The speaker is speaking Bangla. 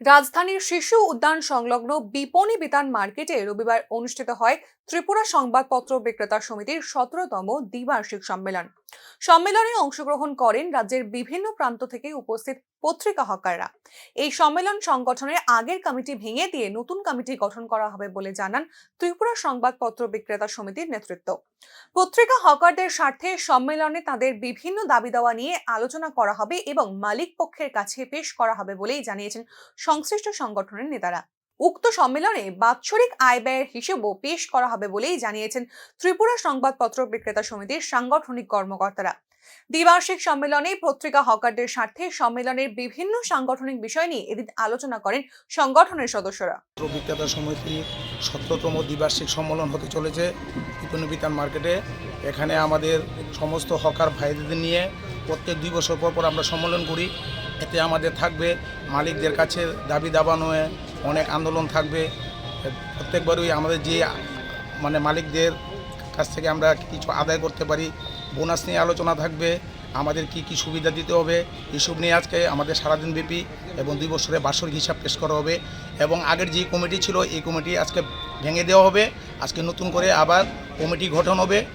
রাজধানীর শিশু উদ্যান সংলগ্ন বিপণী বিতান মার্কেটে রবিবার অনুষ্ঠিত হয় ত্রিপুরা সংবাদপত্র বিক্রেতা সমিতির সতেরোতম দ্বিবার্ষিক সম্মেলন। সম্মেলনে অংশগ্রহণ করেন রাজ্যের বিভিন্ন প্রান্ত থেকে উপস্থিত পত্রিকা হকাররা। এই সম্মেলন সংগঠনের আগের কমিটি ভেঙে দিয়ে নতুন কমিটি গঠন করা হবে বলে জানান ত্রিপুরা সংবাদপত্র বিক্রেতা সমিতির নেতৃত্ব। পত্রিকা হকারদের স্বার্থে সম্মেলনে তাদের বিভিন্ন দাবি দাওয়া নিয়ে আলোচনা করা হবে এবং মালিক পক্ষের কাছে পেশ করা হবে বলেই জানিয়েছেন সংশ্লিষ্ট সংগঠনের নেতারা। উক্ত সম্মেলনে বাৎসরিক আয় ব্যয়ের হিসেবও পেশ করা হবে বলেই জানিয়েছেন ত্রিপুরা সংবাদপত্র বিক্রেতা সমিতির সাংগঠনিক কর্মকর্তারা। দ্বিবার্ষিক সম্মেলনে পত্রিকা হকারদের স্বার্থে সম্মেলনের বিভিন্ন সাংগঠনিক বিষয় নিয়ে এদিন আলোচনা করেন সংগঠনের সদস্যরা। বিক্রেতা সমিতির সতেরোতম দ্বিবার্ষিক সম্মেলন হতে চলেছে বিতান মার্কেটে। এখানে আমাদের সমস্ত হকার ভাইদের নিয়ে প্রত্যেক দুই বছর পর পর আমরা সম্মেলন করি। এতে আমাদের থাকবে মালিকদের কাছে দাবি দাবানোয় অনেক আন্দোলন থাকবে। প্রত্যেকবারই আমাদের যে মানে মালিকদের কাছ থেকে আমরা কিছু আদায় করতে পারি, বোনাস নিয়ে আলোচনা থাকবে, আমাদের কি কি সুবিধা দিতে হবে, এসব নিয়ে আজকে আমাদের সারাদিন ব্যাপী এবং দুই বছরে বার্ষিক হিসাব পেশ করা হবে এবং আগের যে কমিটি ছিল, এই কমিটি আজকে ভেঙে দেওয়া হবে। আজকে নতুন করে আবার কমিটি গঠন হবে।